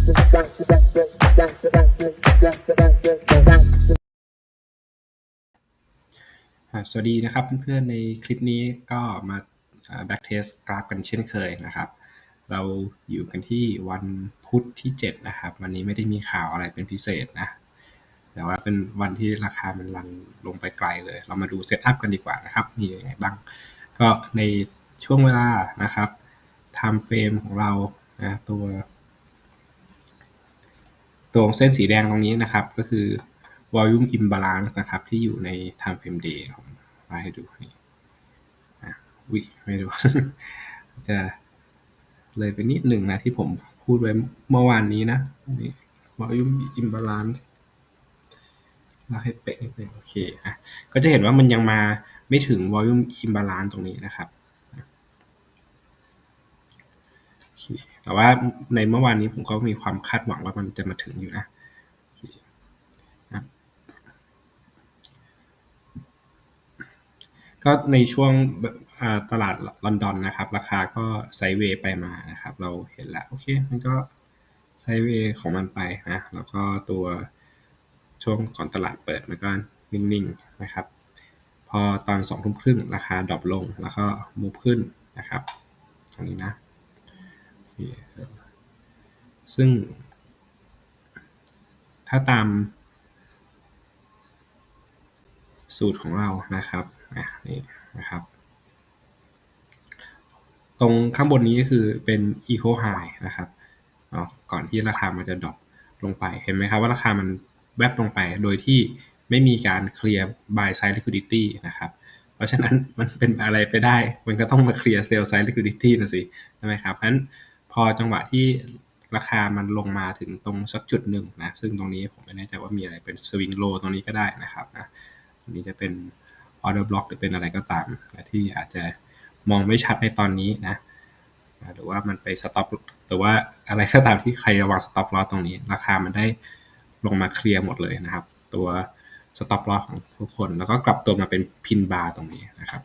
สวัสดีนะครับเพื่อนๆในคลิปนี้ก็มา back test กราฟกันเช่นเคยนะครับ เราอยู่กันที่วันพุธที่ 7 นะครับ วันนี้ไม่ได้มีข่าวอะไรเป็นพิเศษนะ แต่ว่าเป็นวันที่ราคามันรันลงไปไกลเลย เรามาดูเซตอัพกันดีกว่านะครับ มียังไงบ้าง ก็ในช่วงเวลานะครับ time frame ของเรานะตัว ตัวเส้นสีแดงตรงนี้นะครับ ก็คือ volume imbalance นะครับ ที่อยู่ใน time frame day ผมมาให้ดูนี่อะวิไม่ดู จะเลยไปนิดหนึ่งนะที่ผมพูดไว้เมื่อวานนี้นะนี่ volume imbalance เราให้เป๊ะนิดนึงโอเคอะก็จะเห็นว่ามันยังมาไม่ถึง volume imbalance ตรงนี้นะครับโอเค แต่ว่าในเมื่อวานนี้ผมก็มีความคาดหวังว่ามันจะมาถึงอยู่นะก็ในช่วงตลาดลอนดอนนะครับ ราคาก็ไซเวย์ไปมานะครับ เราเห็นแล้ว โอเค มันก็ไซเวย์ของมันไปนะ แล้วก็ตัวช่วงก่อนตลาดเปิดมันก็นิ่งๆนะครับ พอตอนสองทุ่มครึ่งราคาดรอปลงแล้วก็มูฟขึ้นนะครับตรงนี้นะ ซึ่ง ถ้าตาม สูตรของเรานะครับอะนี่นะครับตรงข้างบนนี้ก็คือเป็น eco high นะครับเนาะก่อนที่ราคามันจะดรอปลงไป เห็นไหมครับว่าราคามันแวบลงไป โดยที่ไม่มีการเคลียร์ buy side liquidity นะครับ เพราะฉะนั้นมันเป็นอะไรไปได้ มันก็ต้องมาเคลียร์ sell side liquidity นะสิ ใช่ไหมครับเพราะฉะนั้น พอจังหวะที่ราคามันลงมาถึงตรงสักจุดหนึ่งนะซึ่งตรงนี้ผมไม่แน่ใจว่ามีอะไรเป็น swing low ตรงนี้ก็ได้นะครับนะตรงนี้จะเป็น order block หรือเป็นอะไรก็ตามนะที่อาจจะมองไม่ชัดในตอนนี้นะหรือว่ามันไป stop หรือว่าอะไรก็ตามที่ใครวาง stop loss ตรงนี้ ราคามันได้ลงมาเคลียร์หมดเลยนะครับ ตัว stop loss ของทุกคน แล้วก็กลับตัวมาเป็น pin bar ตรงนี้นะครับ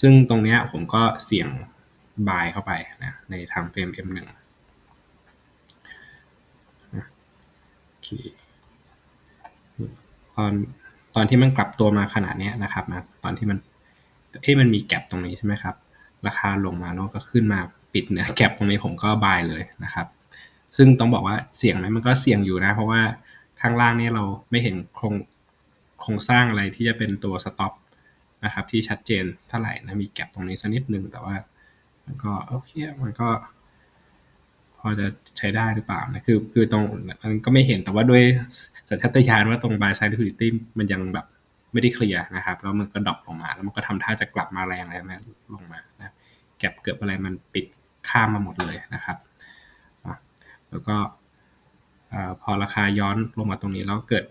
ซึ่งตรงนี้ผมก็เสี่ยง buy เข้าไปนะใน time frame M1 โอเคตอนตอนที่มันกลับตัวมาขนาดนี้นะครับนะตอนที่มันเอ้มันมีแกลบตรงนี้ใช่ไหมครับ ราคาลงมาแล้วก็ขึ้นมาปิดเหนือแกลบตรงนี้ผมก็บายเลยนะครับ ซึ่งต้องบอกว่าเสี่ยงไหมมันก็เสี่ยงอยู่นะ เพราะว่าข้างล่างนี่เราไม่เห็นโครงโครงสร้างอะไรที่จะเป็นตัวสต็อปนะครับที่ชัดเจนเท่าไหร่นะมีแกลบตรงนี้สักนิดนึงแต่ว่า มันก็โอเคมันก็ พอจะใช้ได้หรือเปล่านะคือ คือตรงมันก็ไม่เห็นแต่ว่าด้วยสัญชาตญาณว่าตรง buy side liquidity มันยังแบบไม่ได้เคลียร์นะครับ แล้วมันก็ดรอปลงมา แล้วมันก็ทำท่าจะกลับมาแรงอะไรนะลงมานะแก็บเกือบอะไรมันปิดข้ามมาหมดเลยนะครับ แล้วก็พอราคาย้อนลงมาตรงนี้แล้วเกิด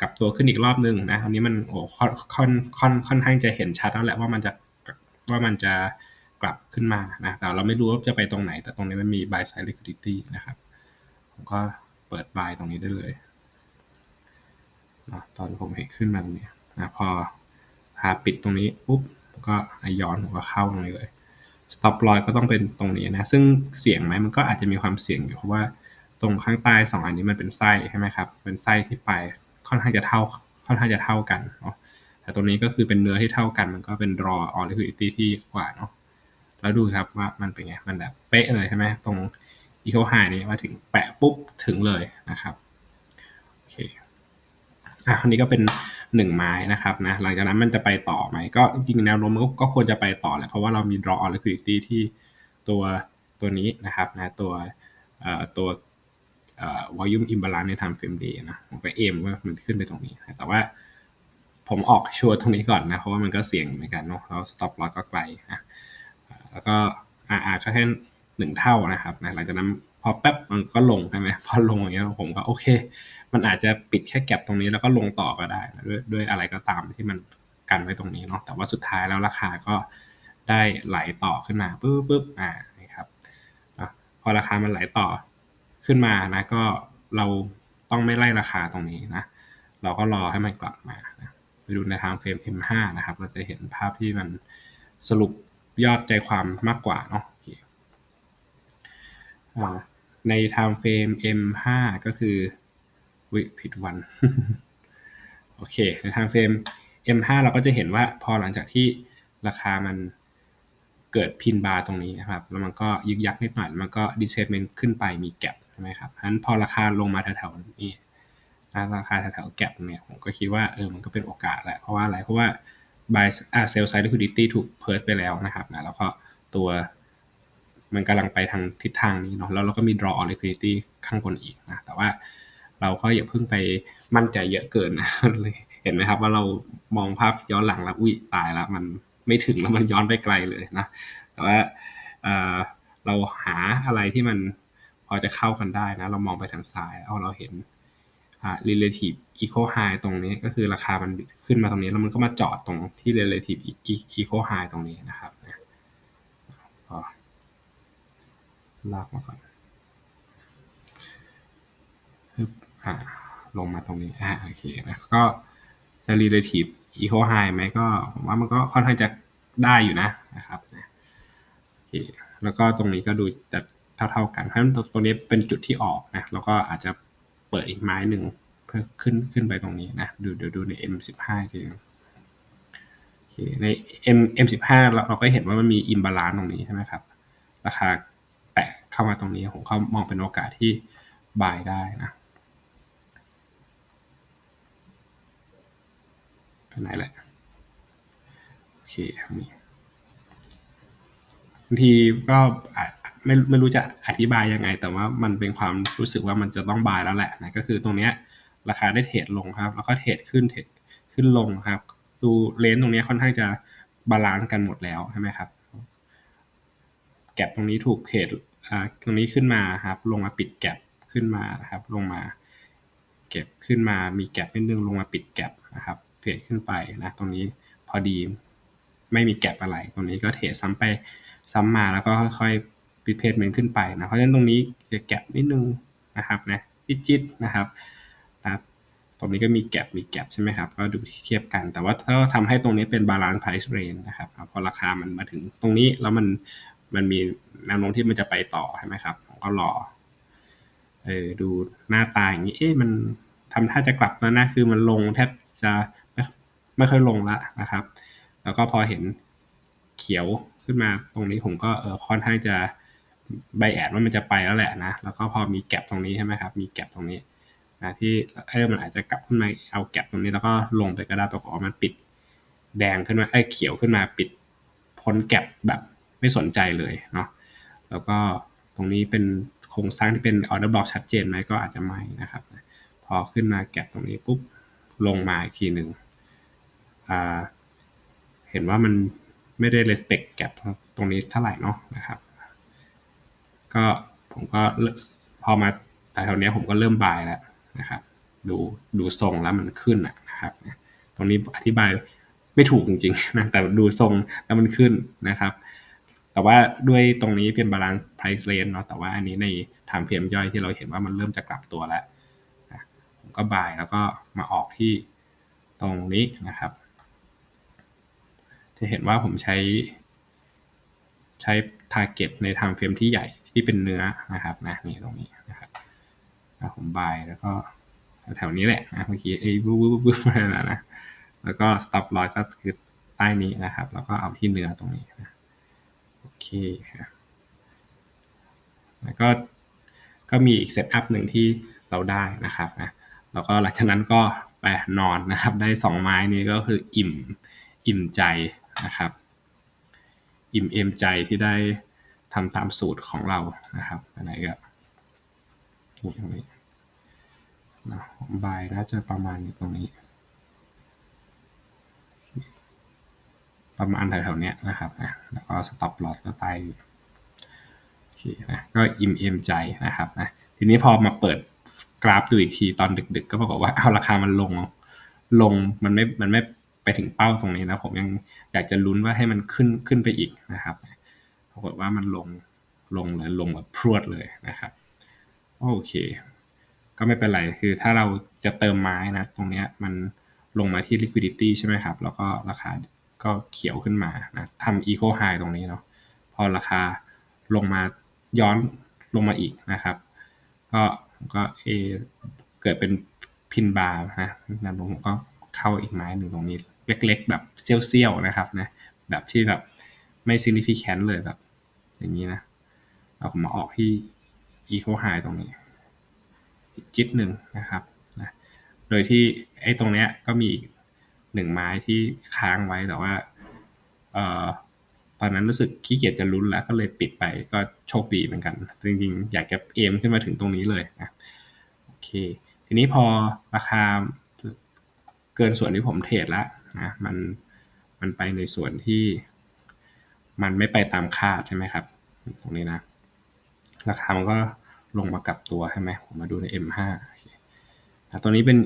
กลับตัวขึ้นอีกรอบนึงนะอันนี้มันโอ้ค่อนค่อนค่อนค่อนข้างจะเห็นชัดแล้วแหละว่ามันจะว่ามันจะ กลับขึ้นมานะแต่เราไม่รู้ว่าจะไปตรงไหน แต่ตรงนี้มันมี buy side liquidity นะครับ ผมก็เปิด buy ตรงนี้ได้เลยนะตอนผมเห็นขึ้นมาตรงนี้นะพอพาปิดตรงนี้ปุ๊บก็ย้อนผมก็เข้าตรงนี้เลย stop loss ก็ต้องเป็นตรงนี้นะ ซึ่งเสี่ยงไหมมันก็อาจจะมีความเสี่ยงอยู่เพราะว่าตรงข้างใต้ 2 อันนี้มันเป็นไส้ใช่ไหมครับ เป็นไส้ที่ไปค่อนข้างจะเท่าค่อนข้างจะเท่ากันเนาะแต่ตรงนี้ก็คือเป็นเนื้อที่เท่ากัน มันก็เป็น draw on liquidity ที่กว่าเนาะ แล้วดูครับว่ามันเป็นไง มันแบบเป๊ะเลยใช่ไหมตรง equal high นี้มาถึงแปะปุ๊บถึงเลยนะครับโอเคอะอันนี้ก็เป็นหนึ่งไม้นะครับนะหลังจากนั้นมันจะไปต่อไหมก็จริงแนวโน้มมันก็ควรจะไปต่อแหละเพราะว่าเรามี draw on liquidity ที่ตัวตัวนี้นะครับนะตัวเอ่อตัวเอ่อ volume imbalance ใน time frame day นะผมก็เอมว่ามันขึ้นไปตรงนี้ แต่ว่าผมออกชัวร์ตรงนี้ก่อนนะ เพราะว่ามันก็เสี่ยงเหมือนกันเนาะแล้ว stop loss ก็ไกลนะ แล้วก็ RR ก็แค่หนึ่งเท่านะครับนะหลังจากนั้นพอแป๊บมันก็ลงใช่ไหมพอลงอย่างเงี้ยผมก็โอเค มันอาจจะปิดแค่แก็บตรงนี้แล้วก็ลงต่อก็ได้ด้วยด้วยอะไรก็ตามที่มันกันไว้ตรงนี้เนาะแต่ว่าสุดท้ายแล้วราคาก็ได้ไหลต่อขึ้นมาปุ๊บปุ๊บอ่านี่ครับพอราคามันไหลต่อขึ้นมานะก็เราต้องไม่ไล่ราคาตรงนี้นะเราก็รอให้มันกลับมานะไปดูในทางเฟรม M5 นะครับ เราจะเห็นภาพที่มันสรุป ยอดใจความมากกว่าเนาะใน time frame M5 ก็คือวิผิดวัน โอเค ใน time frame M5 เราก็จะเห็นว่าพอหลังจากที่ราคามันเกิดพินบาร์ตรงนี้นะครับ แล้วมันก็ยึกยักนิดหน่อยมันก็ดิเซเมนต์ขึ้นไปมีแกลบใช่ไหมครับฉะนั้นพอราคาลงมาแถวๆนี้ราคาแถวๆแกลบเนี่ยผมก็คิดว่าเออมันก็เป็นโอกาสแหละเพราะว่าอะไรเพราะว่า buy อ่า sell side liquidity ถูกเพิร์ดไปแล้วนะครับนะแล้วก็ตัวมันกำลังไปทางทิศทางนี้เนาะแล้วเราก็มี draw on liquidity ข้างบนอีกนะแต่ว่าเราก็อย่าเพิ่งไปมั่นใจเยอะเกินนะเลยเห็นไหมครับว่าเรามองภาพย้อนหลังแล้วอุ้ยตายแล้วมันไม่ถึงแล้วมันย้อนไปไกลเลยนะแต่ว่าเราหาอะไรที่มันพอจะเข้ากันได้นะ เรามองไปทางซ้ายเอาเราเห็น relative equal high ตรงนี้ก็คือราคามันขึ้นมาตรงนี้ แล้วมันก็มาจอดตรงที่ relative equal high ตรงนี้นะครับก็ลากมาก่อนอ่าลงมาตรงนี้อ่าโอเคนะก็จะ relative equal high ไหมก็ผมว่ามันก็ค่อนข้างจะได้อยู่นะนะครับโอเคแล้วก็ตรงนี้ก็ดูจะเท่าๆกันเพราะฉะนั้นตรงนี้เป็นจุดที่ออกนะแล้วก็อาจจะ เปิดอีกไม้หนึ่งเพื่อขึ้นขึ้นไปตรงนี้นะดูเดี๋ยวดูใน M15 ทีนึงใน M M15 เราเราก็เห็นว่ามันมีอิมบาลานซ์ตรงนี้ใช่ไหมครับ ราคาแตะเข้ามาตรงนี้ผมก็มองเป็นโอกาสที่บายได้นะไปไหนแหละโอเคนี่บางทีก็ ไม่ไม่รู้จะอธิบายยังไง แต่ว่ามันเป็นความรู้สึกว่ามันจะต้องบายแล้วแหละนะก็คือตรงเนี้ยราคาได้เทรดลงครับ แล้วก็เทรดขึ้นเทรดขึ้นลงครับ ดูเลนตรงนี้ค่อนข้างจะบาลานซ์กันหมดแล้วใช่ไหมครับ แก็บตรงนี้ถูกเทรดตรงนี้ขึ้นมาครับ ลงมาปิดแก็บขึ้นมานะครับ ลงมา เก็บขึ้นมามีแก็บนิดนึงลงมาปิดแก็บนะครับเทรดขึ้นไปนะตรงนี้พอดีไม่มีแก็บอะไร ตรงนี้ก็เทรดซ้ำไปซ้ำมาแล้วก็ค่อยๆ ปิดเพจเมนขึ้นไปนะเพราะฉะนั้นตรงนี้จะแก็บนิดนึงนะครับนะจิตๆนะครับนะตรงนี้ก็มีแก็บมีแก็บใช่ไหมครับ ก็ดูเทียบกัน แต่ว่าถ้าทำให้ตรงนี้เป็นบาลานซ์ไพรซ์เรนนะครับพอราคามันมาถึงตรงนี้แล้วมันมันมีแนวโน้มที่มันจะไปต่อใช่ไหมครับผมก็รอเออดูหน้าตาอย่างนี้เอ๊ะมันทำท่าจะกลับแล้วนะคือมันลงแทบจะไม่ไม่ค่อยลงละนะครับ แล้วก็พอเห็นเขียวขึ้นมาตรงนี้ผมก็เออค่อนข้างจะ ใบแอดว่ามันจะไปแล้วแหละนะ แล้วก็พอมีแก็บตรงนี้ใช่ไหมครับ มีแก็บตรงนี้นะที่เออมันอาจจะกลับขึ้นมาเอาแก็บตรงนี้แล้วก็ลงไปก็ได้ปรากฏว่ามันปิดแดงขึ้นมาไอ้เขียวขึ้นมาปิดพ้นแก็บแบบไม่สนใจเลยเนาะแล้วก็ตรงนี้เป็นโครงสร้างที่เป็นออเดอร์บล็อกชัดเจนไหมก็อาจจะไม่นะครับ พอขึ้นมาแก็บตรงนี้ปุ๊บลงมาอีกทีหนึ่งเห็นว่ามันไม่ได้ respect แก p ตรงนี้เท่าไหร่เนาะนะครับ ก็ผมก็พอมาแต่แถวนี้ผมก็เริ่มบายแล้วนะครับ ดูดูทรงแล้วมันขึ้นนะครับ ตรงนี้อธิบายไม่ถูกจริงๆนะแต่ดูทรงแล้วมันขึ้นนะครับ แต่ว่าด้วยตรงนี้เป็นบาลานซ์ไพรซ์เรนเนาะแต่ว่าอันนี้ในถามเฟรมย่อยที่เราเห็นว่ามันเริ่มจะกลับตัวแล้วนะผมก็บายแล้วก็มาออกที่ตรงนี้นะครับ จะเห็นว่าผมใช้ใช้ target ในทางเฟรมที่ใหญ่ ที่เป็นเนื้อนะครับนะนี่ตรงนี้นะครับผมบายแล้วก็แถวนี้แหละนะเมื่อกี้ไอ้บู๊บบู๊บู๊นะนะแล้วก็ stop loss ก็คือใต้นี้นะครับ แล้วก็เอาที่เนื้อตรงนี้นะโอเคแล้วก็ก็มีอีกเซตอัพหนึ่งที่เราได้นะครับนะแล้วก็หลังจากนั้นก็ไปนอนนะครับ ได้สองไม้นี้ก็คืออิ่มอิ่มใจนะครับ อิ่มเอมใจที่ได้ ทำตามสูตรของเรานะครับอะไรก็นี่ตรงนี้นะบายน่าจะประมาณนี้ตรงนี้ ประมาณแถวๆนี้นะครับนะแล้วก็สต็อปลอตก็ไต่โอเคนะก็อิ่มเอมใจนะครับนะทีนี้พอมาเปิดกราฟดูอีกทีตอนดึก ๆ ก็บอกฏว่าเอาราคามันลงลงมันไม่มันไม่ไปถึงเป้าตรงนี้นะผมยังอยากจะลุ้นว่าให้มันขึ้นขึ้นไปอีกนะครับป รากฏว่ามันลงลงเลยลงแบบพรวดเลยนะครับ โอเค ก็ไม่เป็นไรคือถ้าเราจะเติมไม้นะ ตรงนี้มันลงมาที่ liquidity ใช่ไหมครับ แล้วก็ราคาก็เขียวขึ้นมานะทำ eco high ตรงนี้เนาะพอราคาลงมาย้อนลงมาอีกนะครับ ก็ก็เอเกิดเป็นพินบาร์นะนะผมก็เข้าอีกไม้หนึ่งตรงนี้ เล็กๆ แบบเซี่ยวๆนะครับนะแบบที่แบบไม่ significant เลยแบบ อย่างนี้นะเราก็มาออกที่ equal high ตรงนี้อีกจิตหนึ่งนะครับนะโดยที่ไอ้ตรงเนี้ยก็มีอีกหนึ่งไม้ที่ค้างไว้แต่ว่าเอ่อตอนนั้นรู้สึกขี้เกียจจะลุ้นแล้วก็เลยปิดไปก็โชคดีเหมือนกัน จริงๆ อยากจะเอมขึ้นมาถึงตรงนี้เลยนะโอเค ทีนี้พอราคาเกินส่วนที่ผมเทรดแล้วนะมันมันไปในส่วนที่ มันไม่ไปตามคาดใช่ไหมครับ ตรงนี้นะ ราคามันก็ลงมากับตัวใช่ไหมผมมาดูใน M5 นะตัวนี้เป็น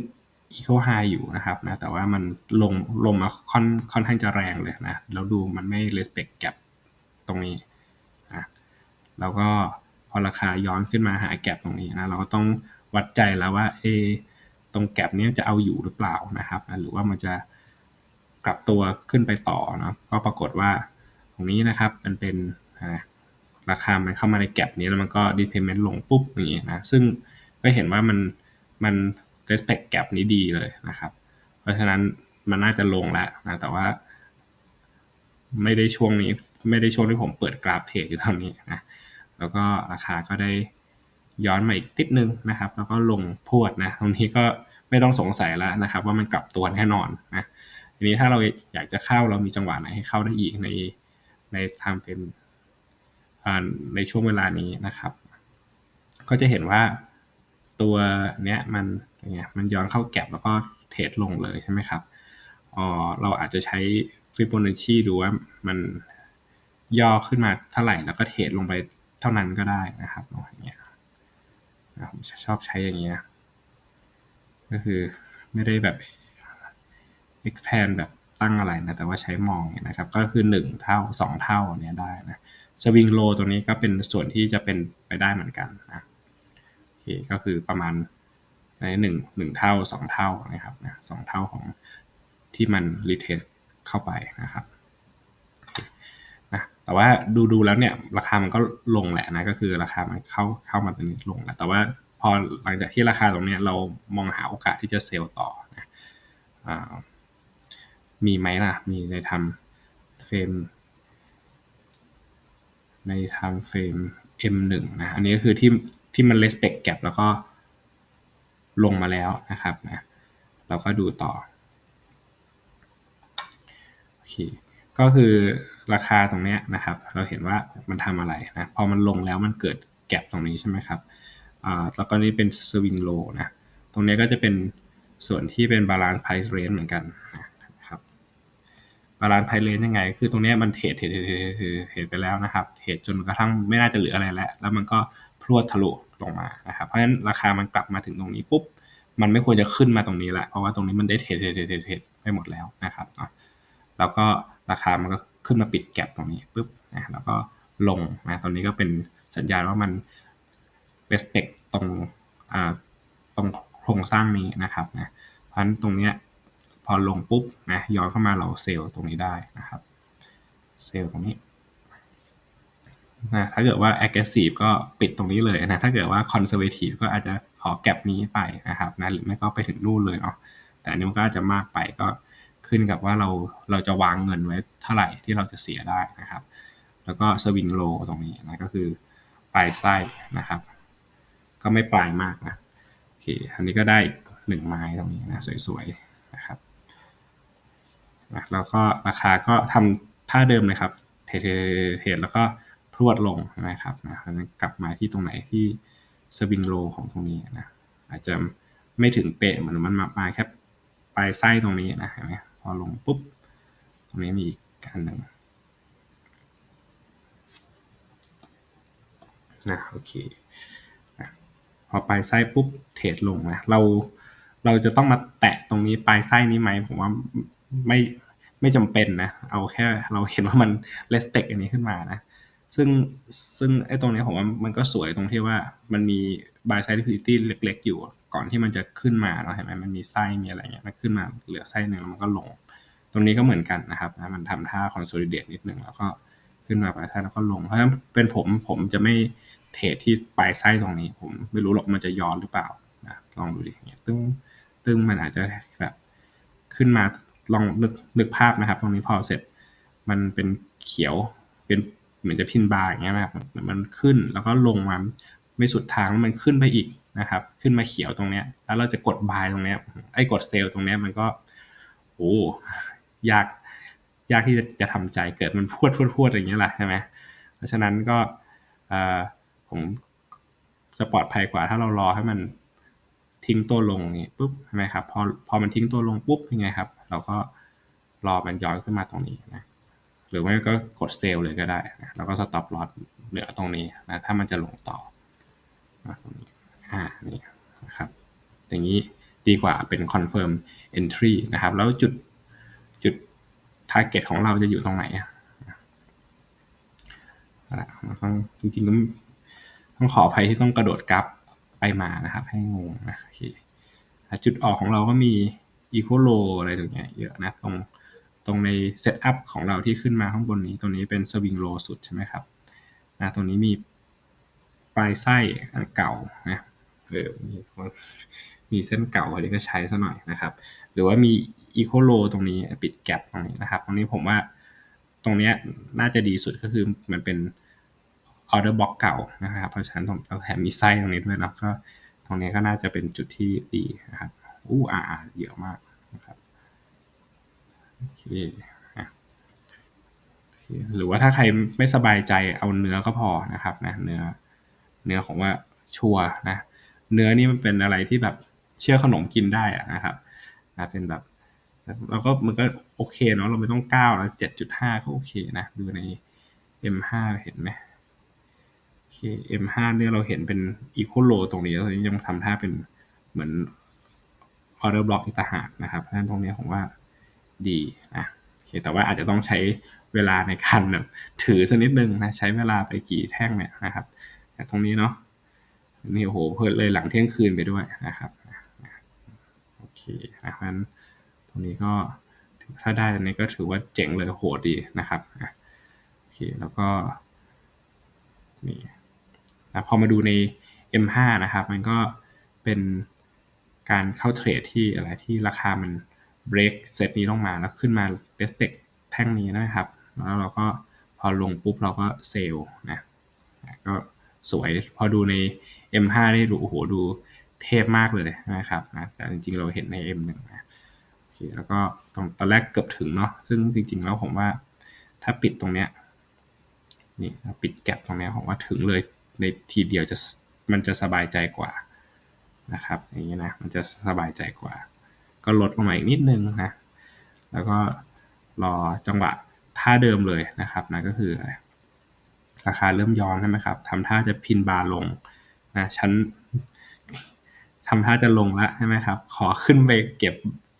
Eco High อยู่นะครับนะแต่ว่ามันลงลงมาค่อนค่อนข้างจะแรงเลยนะแล้วดูมันไม่ respect gap ตรงนี้นะแล้วก็พอราคาย้อนขึ้นมาหาแกลบตรงนี้นะเราก็ต้องวัดใจแล้วว่าเอตรงแกลบนี้จะเอาอยู่หรือเปล่านะครับนะหรือว่ามันจะกลับตัวขึ้นไปต่อเนะก็ปรากฏว่า รงนี้นะครับ มันเป็นราคามันเข้ามาในแกลบนี้แล้วมันก็ดีเพย์เมนต์ลงปุ๊บอย่างนี้นะซึ่งก็เห็นว่ามันมัน respect gap นี้ดีเลยนะครับ เพราะฉะนั้นมันน่าจะลงแล้วนะแต่ว่า ไม่ได้ช่วงนี้ไม่ได้ช่วงที่ผมเปิดกราฟเทรดอยู่ตอนนี้นะแล้วก็ราคาก็ได้ย้อนมาอีกนิดนึงนะครับ แล้วก็ลงพวดนะตรงนี้ก็ไม่ต้องสงสัยแล้วนะครับ ว่ามันกลับตัวแน่นอนนะทีนี้ถ้าเราอยากจะเข้าเรามีจังหวะไหนให้เข้าได้อีกใน ใน time frame ในช่วงเวลานี้นะครับ ก็จะเห็นว่าตัวเนี้ยมันเนี่ยมันย้อนเข้าแก็บแล้วก็เทรดลงเลยใช่ไหมครับอ๋อเราอาจจะใช้ฟิโบนัชชีดูว่ามันย่อขึ้นมาเท่าไหร่แล้วก็เทรดลงไปเท่านั้นก็ได้นะครับอย่างเงี้ยผมชอบใช้อย่างเงี้ยก็คือไม่ได้แบบ expand แบบ ตั้งอะไรนะแต่ว่าใช้มองนะครับก็คือ 1 เท่า 2 เท่าเนี้ยได้นะสวิงโลตัวนี้ก็เป็นส่วนที่จะเป็นไปได้เหมือนกันนะโอเคก็คือประมาณในหนึ่งหนึ่งเท่าสองเท่านะครับนะสองเท่าของที่มันรีเทสเข้าไปนะครับนะแต่ว่าดูดูแล้วเนี่ยราคามันก็ลงแหละนะก็คือราคามันเข้าเข้ามาตรงนี้ลงแล้วแต่ว่าพอหลังจากที่ราคาตรงนี้เรามองหาโอกาสที่จะเซลล์ต่อนะ มีไหมล่ะ มีในทำเฟรม ในทำเฟรม M1 นะ อันนี้ก็คือที่ที่มัน respect gap แล้วก็ลงมาแล้วนะครับนะเราก็ดูต่อโอเคก็คือราคาตรงนี้นะครับ เราเห็นว่ามันทำอะไรนะพอมันลงแล้วมันเกิดแกลบตรงนี้ใช่ไหมครับอ่าแล้วก็นี่เป็นสวิงโลนะตรงนี้ก็จะเป็นส่วนที่เป็นบาลานซ์ไพรซ์เรนเหมือนกันนะ บาลานซ์ไพเรนยังไง คือตรงนี้มันเทรดเทรดเทรดเทรดไปแล้วนะครับ เทรดจนกระทั่งไม่น่าจะเหลืออะไรแล้ว แล้วมันก็พรวดทะลุลงมานะครับ เพราะฉะนั้นราคามันกลับมาถึงตรงนี้ปุ๊บ มันไม่ควรจะขึ้นมาตรงนี้แหละ เพราะว่าตรงนี้มันได้เทรดเทรดเทรดเทรดไปหมดแล้วนะครับ แล้วก็ราคามันก็ขึ้นมาปิดแก็บตรงนี้ปุ๊บนะแล้วก็ลงนะตรงนี้ก็เป็นสัญญาณว่ามัน respect ตรงอ่าตรงโครงสร้างนี้นะครับนะเพราะฉะนั้นตรงเนี้ย พอลงปุ๊บนะย้อนเข้ามาเราเซลล์ตรงนี้ได้นะครับเซลล์ตรงนี้นะถ้าเกิดว่า aggressive ก็ปิดตรงนี้เลยนะถ้าเกิดว่า conservative ก็อาจจะขอแก็บนี้ไปนะครับนะหรือไม่ก็ไปถึงนู่นเลยเนาะแต่อันนี้มันก็อาจจะมากไปก็ขึ้นกับว่าเราเราจะวางเงินไว้เท่าไหร่ที่เราจะเสียได้นะครับ แล้วก็สวิงโลตรงนี้นะก็คือปลายไส้นะครับ ก็ไม่ปลายมากนะโอเคอันนี้ก็ได้หนึ่งไม้ตรงนี้นะสวยๆ นะแล้วก็ราคาก็ทำท่าเดิมเลยครับ เทรดแล้วก็พรวดลงนะครับนะกลับมาที่ตรงไหนที่สวิงโลของตรงนี้นะอาจจะไม่ถึงเป๊ะเหมือนมันมามาแค่ปลายไส้ตรงนี้นะเห็นไหมพอลงปุ๊บ ตรงนี้มีอีกอันหนึ่งนะโอเคนะพอปลายไส้ปุ๊บเทรดลงนะเราเราจะต้องมาแตะตรงนี้ปลายไส้นี้ไหมผมว่า ไม่ไม่จำเป็นนะ เอาแค่เราเห็นว่ามันเลสเต็กอันนี้ขึ้นมานะ ซึ่งซึ่งไอ้ตรงนี้ผมว่ามันก็สวยตรงที่ว่ามันมี buy side liquidity เล็กๆอยู่ ก่อนที่มันจะขึ้นมาเราเห็นไหมมันมีไส้มีอะไรเงี้ยมันขึ้นมาเหลือไส้หนึ่งแล้วมันก็ลง ตรงนี้ก็เหมือนกันนะครับนะมันทำท่า consolidate นิดหนึ่งแล้วก็ขึ้นมาไปท่าแล้วก็ลง เพราะฉะนั้นเป็นผมผมจะไม่เทรดที่ปลายไส้ตรงนี้ ผมไม่รู้หรอกมันจะย้อนหรือเปล่านะลองดูดิเนี่ยตึ้งตึ้งมันอาจจะแบบขึ้นมา ลองนึกนึกภาพนะครับ ตรงนี้พอเสร็จ มันเป็นเขียวเป็นเหมือนจะพินบาร์อย่างเงี้ยนะครับมันขึ้นแล้วก็ลงมาไม่สุดทางแล้วมันขึ้นไปอีกนะครับ ขึ้นมาเขียวตรงเนี้ย แล้วเราจะกดบายตรงเนี้ยไอ้กดเซลล์ตรงเนี้ยมันก็โอ้ยากยากที่จะทำใจเกิดมันพูดพูดพูดอย่างเงี้ยแหละใช่ไหมเพราะฉะนั้นก็ผมจะปลอดภัยกว่าถ้าเรารอให้มันทิ้งตัวลงนี่ปุ๊บใช่ไหมครับพอพอมันทิ้งตัวลงปุ๊บยังไงครับ เราก็รอมันย้อนขึ้นมาตรงนี้นะหรือไม่ก็กดเซลเลยก็ได้นะแล้วก็สต็อปลอสเหลือตรงนี้นะถ้ามันจะลงต่อนะตรงนี้อ่านี่นะครับอย่างนี้ดีกว่าเป็น confirm entry นะครับ แล้วจุดจุด target ของเราจะอยู่ตรงไหนอะต้องจริงๆต้องต้องขออภัยที่ต้องกระโดดกราฟไปมานะครับ ให้งงนะโอเคจุดออกของเราก็มี equal low อะไรตรงเนี้ยเยอะนะตรงตรงในเซตอัพของเราที่ขึ้นมาข้างบนนี้ ตรงนี้เป็นสวิงโลสุดใช่ไหมครับนะตรงนี้มีปลายไส้อันเก่านะเออมีมีเส้นเก่าอันนี้ก็ใช้ซะหน่อยนะครับ หรือว่ามีอีโคโลตรงนี้ปิดแกลบตรงนี้นะครับ ตรงนี้ผมว่าตรงนี้น่าจะดีสุดก็คือมันเป็นออเดอร์บล็อกเก่านะครับ เพราะฉะนั้นเราแถมมีไส้ตรงนี้ด้วยนะก็ตรงนี้ก็น่าจะเป็นจุดที่ดีนะครับ อู้อ่าเยอะมากนะครับโอเคหรือว่าถ้าใครไม่สบายใจเอาเนื้อก็พอนะครับนะเนื้อเนื้อของว่าชัวนะเนื้อนี่มันเป็นอะไรที่แบบเชื่อขนมกินได้นะครับนะเป็นแบบแล้วก็มันก็โอเคเนาะเราไม่ต้องก้าวแล้วเจ็ดจุดห้าก็โอเคนะดูใน M5 เห็นไหมโอเค M5 เนี่ยเราเห็นเป็น equal low ตรงนี้แล้วยังทำท่าเป็นเหมือน order block อีกต่างหากนะครับเพราะฉะนั้นตรงนี้ผมว่าดีนะโอเคแต่ว่าอาจจะต้องใช้เวลาในการแบบถือสักนิดนึงนะใช้เวลาไปกี่แท่งเนี่ยนะครับแต่ตรงนี้เนาะนี่โอ้โหเพิ่เลยหลังเที่ยงคืนไปด้วยนะครับโอเคนะครับตรงนี้ก็ถ้าได้ตรงนี้ก็ถือว่าเจ๋งเลยโหดดีนะครับโอเคแล้วก็นี่นะพอมาดูใน M5 นะครับ มันก็เป็น การเข้าเทรดที่อะไรที่ราคามันเบรกเซตนี้ลงมาแล้วขึ้นมาเดสเต็กแท่งนี้นะครับ แล้วเราก็พอลงปุ๊บเราก็เซลนะก็สวยพอดูใน M5 ได้ดูโอ้โหดูเทพมากเลยนะครับนะแต่จริงๆเราเห็นใน M1 นะโอเคแล้วก็ตอนตอนแรกเกือบถึงเนาะซึ่งจริง ๆ แล้วผมว่าถ้าปิดตรงเนี้ยนี่ปิดแก็บตรงเนี้ยผมว่าถึงเลยในทีเดียวจะมันจะสบายใจกว่า นะครับอย่างนี้นะมันจะสบายใจกว่า ก็ลดลงมาอีกนิดนึงนะแล้วก็รอจังหวะท่าเดิมเลยนะครับนะก็คือราคาเริ่มย้อนใช่ไหมครับทำท่าจะพินบาร์ลงนะชั้นทำท่าจะลงแล้วใช่ไหมครับ ขอขึ้นไปเก็บ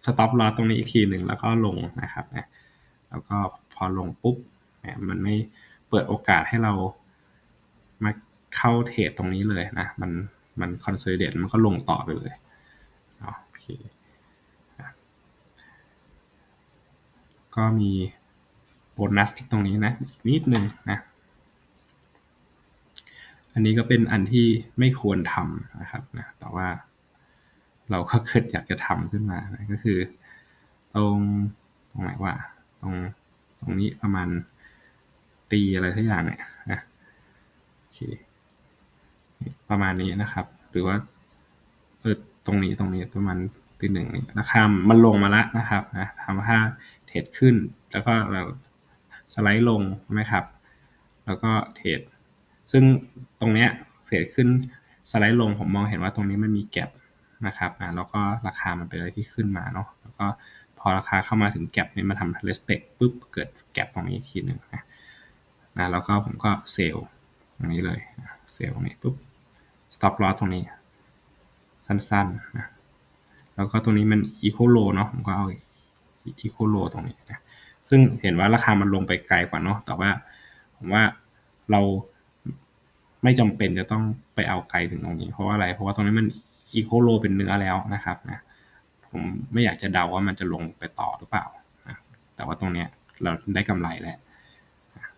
สต็อปลอตรงนี้อีกทีหนึ่งแล้วก็ลงนะครับนะแล้วก็พอลงปุ๊บนี่ยมันไม่เปิดโอกาสให้เรามาเข้าเทรดตรงนี้เลยนะ มัน มันคอนโซลเดตมันก็ลงต่อไปเลยโอเคก็มีโบนัสอีกตรงนี้นะอีกนิดนึงนะ อันนี้ก็เป็นอันที่ไม่ควรทำนะครับนะแต่ว่าเราก็เกิดอยากจะทำขึ้นมานะก็คือ ตรงตรงไหนว่าตรงตรงนี้ประมาณตีอะไรทุกอย่างเนี่ยนะโอเค ประมาณนี้นะครับ หรือว่าเออตรงนี้ตรงนี้ประมาณตีหนึ่งนี่ราคามันลงมาล้วนะครับนะทำให้เทรดขึ้น แล้วก็เราสไลด์ลงใช่ไหมครับ แล้วก็เทรดซึ่งตรงเนี้ยเสียขึ้นสไลด์ลงผมมองเห็นว่าตรงนี้มันมีแกลบนะครับนะแล้วก็ราคามันเป็นอะไรที่ขึ้นมาเนาะแล้วก็พอราคาเข้ามาถึงแกลบนี้มาทำ respect ปุ๊บเกิดแกลบตรงนี้อีกทีหนึ่งนะนะแล้วก็ผมก็เซลล์ตรงนี้เลยเซลล์ตรงนี้ปุ๊บ stop loss ตรงนี้สั้นๆนะแล้วก็ตรงนี้มัน equal low เนาะผมก็เอา equal low ตรงนี้นะซึ่งเห็นว่าราคามันลงไปไกลกว่าเนาะแต่ว่าผมว่าเราไม่จำเป็นจะต้องไปเอาไกลถึงตรงนี้ เพราะว่าอะไร เพราะว่าตรงนี้มันอีโคโลเป็นเนื้อแล้วนะครับนะผมไม่อยากจะเดาว่ามันจะลงไปต่อหรือเปล่านะแต่ว่าตรงเนี้ยเราได้กำไรแล้ว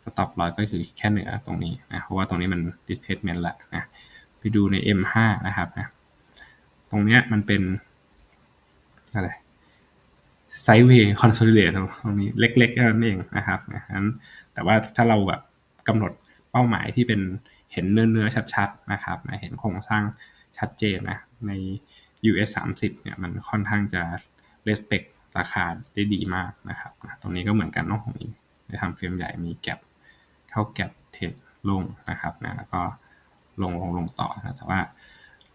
stop loss ก็คือแค่เหนือตรงนี้นะเพราะว่าตรงนี้มัน displacement ละนะ ไปดูใน M5 นะครับนะตรงเนี้ยมันเป็นอะไรไซด์เวย์คอนโซลิเดตตรงนี้เล็กๆนั่นเองนะครับนั้นแต่ว่าถ้าเราแบบกำหนดเป้าหมายที่เป็นเห็นเนื้อเนื้อชัดๆนะครับนะเห็นโครงสร้างชัดเจนนะใน US 30เนี่ยมันค่อนข้างจะ respect ราคาได้ดีมากนะครับนะตรงนี้ก็เหมือนกันเนาะของนี้ในทำเฟรมใหญ่มีแก็บเข้าแก็บเทรดลงนะครับนะแล้วก็ ลงลงลงต่อนะแต่ว่า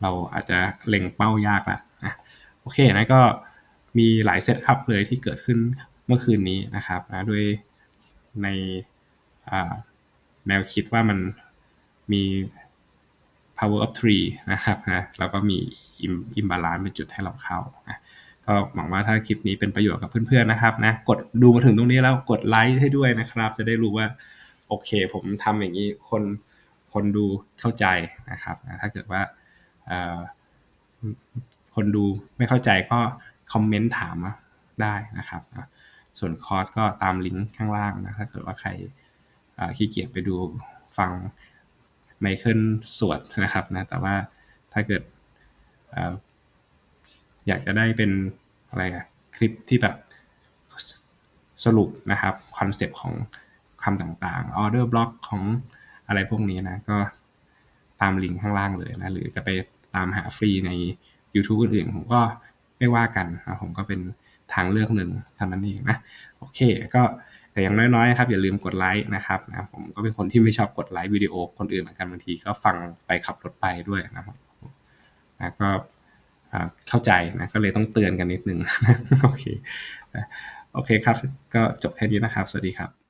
เราอาจจะเล็งเป้ายากละนะโอเคนะก็มีหลายเซตอัพเลยที่เกิดขึ้นเมื่อคืนนี้นะครับนะด้วยในแนวคิดว่ามันมี power of three นะครับนะแล้วก็มี imbalance เป็นจุดให้เราเข้านะก็หวังว่าถ้าคลิปนี้เป็นประโยชน์กับเพื่อนๆนะครับนะกดดูมาถึงตรงนี้แล้วกดไลค์ให้ด้วยนะครับ จะได้รู้ว่า โอเค ผมทำอย่างนี้คน คนดูเข้าใจนะครับถ้าเกิดว่าคนดูไม่เข้าใจก็คอมเมนต์ถามได้นะครับ ส่วนคอร์สก็ตามลิงก์ข้างล่างนะถ้าเกิดว่าใครขี้เกียจไปดูฟังไมเคิลสวดนะครับนะแต่ว่าถ้าเกิดอยากจะได้เป็นอะไรอะคลิปที่แบบสรุปนะครับคอนเซปต์ของคำต่างๆออเดอร์บล็อกของ อะไรพวกนี้นะ ก็ตามลิงก์ข้างล่างเลยนะ หรือจะไปตามหาฟรีใน YouTube อื่นๆผมก็ไม่ว่ากันนะผมก็เป็นทางเลือกหนึ่งเท่านั้นเองนะ โอเค ก็แต่อย่างน้อยๆครับอย่าลืมกดไลค์นะครับนะผมก็เป็นคนที่ไม่ชอบกดไลค์วิดีโอคนอื่นเหมือนกันบางทีก็ฟังไปขับรถไปด้วยนะครับนะก็เข้าใจนะก็เลยต้องเตือนกันนิดนึงโอเคโอเคครับ ก็จบแค่นี้นะครับ สวัสดีครับ